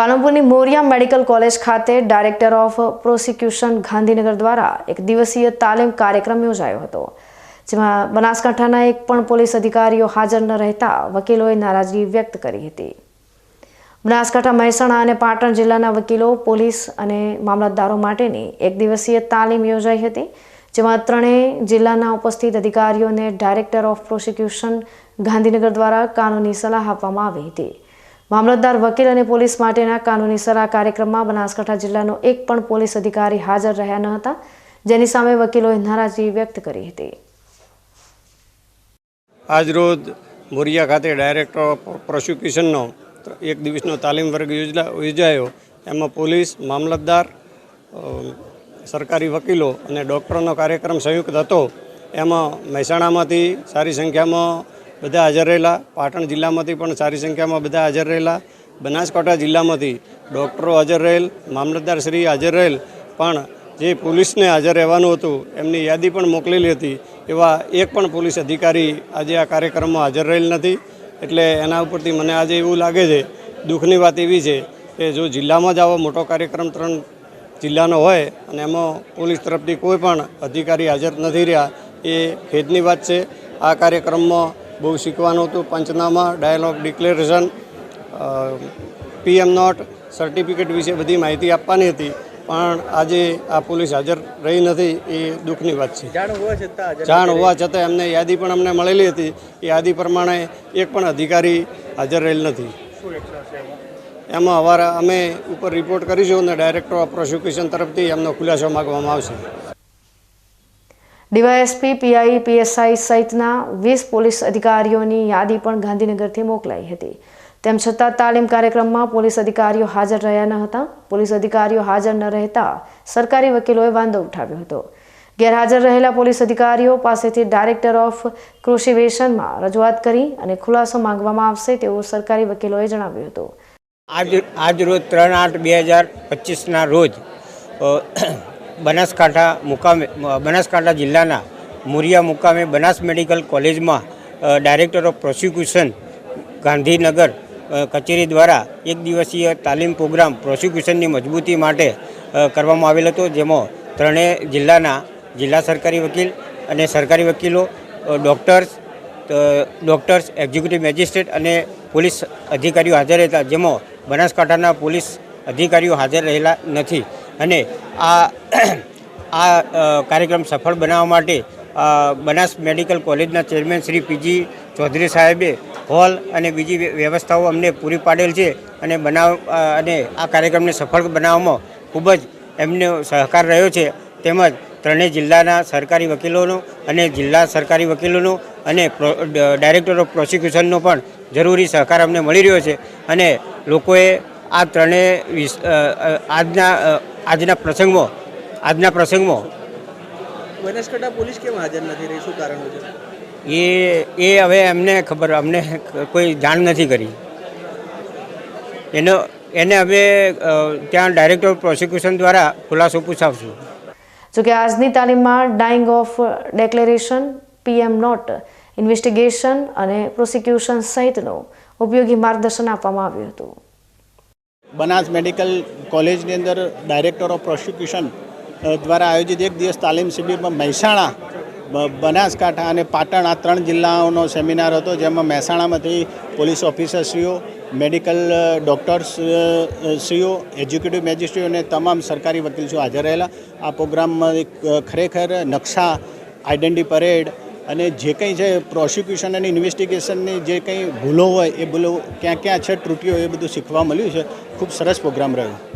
પાલનપુરની Moriya medical college ખાતે director of prosecution Gandhinagar દ્વારા એક દિવસીય તાલીમ કાર્યક્રમ યોજાયો હતો, જેમાં બનાસકાંઠાના એક પણ પોલીસ અધિકારીઓ હાજર ન રહેતા વકીલોએ નારાજગી વ્યક્ત કરી હતી. બનાસકાંઠા, મહેસાણા અને પાટણ જિલ્લાના વકીલો, પોલીસ અને મામલતદારો માટેની એક દિવસીય તાલીમ યોજાઈ હતી, જેમાં ત્રણેય જિલ્લાના ઉપસ્થિત અધિકારીઓને ડાયરેક્ટર ઓફ પ્રોસિક્યુશન ગાંધીનગર દ્વારા કાનૂની સલાહ આપવામાં આવી હતી. મામલતદાર વકીલ અને પોલીસ માટેના કાનૂની આ કાર્યક્રમમાં બનાસકાંઠા જિલ્લાનો એક પણ પોલીસ અધિકારી હાજર રહ્યા ન હતા, જેની સામે વકીલોએ નારાજગી વ્યક્ત કરી હતી. આજરોજ મોરિયા ખાતે ડાયરેક્ટર ઓફ પ્રોસિક્યુશનનો એક દિવસનો તાલીમ વર્ગ યોજાયો. એમાં પોલીસ, મામલતદાર સરકારી વકીલો અને ડૉક્ટરનો કાર્યક્રમ સંયુક્ત હતો. એમાં મહેસાણામાંથી સારી સંખ્યામાં બધા હાજર રહેલા. પાટણ જિલ્લામાંથી પણ સારી સંખ્યામાં બધા હાજર રહેલા. બનાસકાંઠા જિલ્લામાંથી ડૉક્ટરો હાજર રહેલ મામલતદારશ્રી હાજર રહેલ. પણ જે પોલીસને હાજર રહેવાનું હતું, એમની યાદી પણ મોકલેલી હતી. એવા એક પણ પોલીસ અધિકારી આજે આ કાર્યક્રમમાં હાજર રહેલ નથી. એટલે એના ઉપરથી મને આજે એવું લાગે છે, દુઃખની વાત એવી છે કે જો જિલ્લામાં જ આવો મોટો કાર્યક્રમ ત્રણ જિલ્લાનો હોય અને એમાં પોલીસ તરફથી કોઈ પણ અધિકારી હાજર નથી રહ્યા, એ ખેદની વાત છે. આ કાર્યક્રમમાં બહુ શીખવાનું હતું. Panchnama dialogue declaration PM note certificate વિશે બધી માહિતી આપવાની હતી. પણ આજે આ પોલીસ હાજર રહી નથી એ દુઃખની વાત છે. જાણ હોવા છતાં એમને યાદી પણ અમને મળેલી હતી. એ યાદી પ્રમાણે એક પણ અધિકારી હાજર રહેલ નથી. એમાં? અમારા અમે ઉપર રિપોર્ટ કરીશું અને ડાયરેક્ટર ઓફ પ્રોસિક્યુશન તરફથી એમનો ખુલાસો માગવામાં આવશે. ડીવાયએસપી, પીઆઈ, પીએસઆઈ સહિતના વીસ પોલીસ અધિકારીઓની યાદી પણ ગાંધીનગરથી મોકલાઈ હતી. તેમ છતાં તાલીમ કાર્યક્રમમાં પોલીસ અધિકારીઓ હાજર રહ્યા ન હતા. પોલીસ અધિકારીઓ હાજર ન રહેતા સરકારી વકીલોએ વાંધો ઉઠાવ્યો હતો. ગેરહાજર રહેલા પોલીસ અધિકારીઓ પાસેથી ડાયરેક્ટર ઓફ ક્રોશિવેશનમાં રજૂઆત કરી અને ખુલાસો માંગવામાં આવશે તેવું સરકારી વકીલોએ જણાવ્યું હતું. આજ આજ ત્રણ આઠ બે હજાર પચીસના રોજ બનાસકાંઠા મુકામે, બનાસકાંઠા જિલ્લાના મુરિયા મુકામે બનાસ મેડિકલ કોલેજમાં ડાયરેક્ટર ઓફ પ્રોસિક્યુશન ગાંધીનગર કચેરી દ્વારા એક દિવસીય તાલીમ પ્રોગ્રામ પ્રોસિક્યુશનની મજબૂતી માટે કરવામાં આવેલ હતો, જેમાં ત્રણેય જિલ્લાના જિલ્લા સરકારી વકીલ અને સરકારી વકીલો ડૉક્ટર્સ ડૉક્ટર્સ, એક્ઝિક્યુટિવ મેજિસ્ટ્રેટ અને પોલીસ અધિકારીઓ હાજર હતા જેમાં બનાસકાંઠાના પોલીસ અધિકારીઓ હાજર રહેલા નથી. અને આ આ કાર્યક્રમ સફળ બનાવવા માટે બનાસ મેડિકલ કોલેજના ચેરમેન શ્રી પીજી ચૌધરી સાહેબે હોલ અને બીજી વ્યવસ્થાઓ અમને પૂરી પાડેલ છે અને બનાવ અને આ કાર્યક્રમને સફળ બનાવવામાં ખૂબ જ એમનો સહકાર રહ્યો છે. તેમજ ત્રણેય જિલ્લાના સરકારી વકીલોનો અને જિલ્લા સરકારી વકીલોનો અને ડાયરેક્ટર ઓફ પ્રોસિક્યુશનનો પણ જરૂરી સહકાર અમને મળી રહ્યો છે. અને લોકોએ આ ત્રણેય આજના આજના પ્રસંગમાં આજના પ્રસંગમાં. બનાસકાંઠા પોલીસ કેમ હાજર નથી રહી? શું કારણ છે? એ એ હવે એમને ખબર અમને કોઈ જાણ નથી કરી. એનો એને હવે ત્યાં ડાયરેક્ટર પ્રોસિક્યુશન દ્વારા ખુલાસો પૂછાવશું. જોકે આજની તાલીમમાં dying of declaration PM note investigation અને પ્રોસિક્યુશન સહિતનું ઉપયોગી માર્ગદર્શન આપવામાં આવ્યું હતું. બનાસ મેડિકલ કોલેજની અંદર ડાયરેક્ટર ઓફ પ્રોસિક્યુશન દ્વારા આયોજિત એક દિવસ તાલીમ શિબિરમાં મહેસાણા બનાસકાંઠા અને પાટણ આ ત્રણ જિલ્લાઓનો સેમિનાર હતો જેમાં મહેસાણામાંથી પોલીસ ઓફિસરશ્રીઓ મેડિકલ ડૉક્ટર્સશ્રીઓ અ, મેજિસ્ટ્રીઓ અને તમામ સરકારી વકીલશ્રીઓ હાજર રહેલા. આ પ્રોગ્રામમાં ખરેખર નકશા આઈડેન્ટિટી પરેડ અને જે કંઈ છે પ્રોસિક્યુશન અને ઇન્વેસ્ટિગેશનની જે કંઈ ભૂલો હોય એ ભૂલો ક્યાં ક્યાં છે, ત્રુટીઓ એ બધું શીખવા મળ્યું છે. ખૂબ સરસ પ્રોગ્રામ રહ્યો.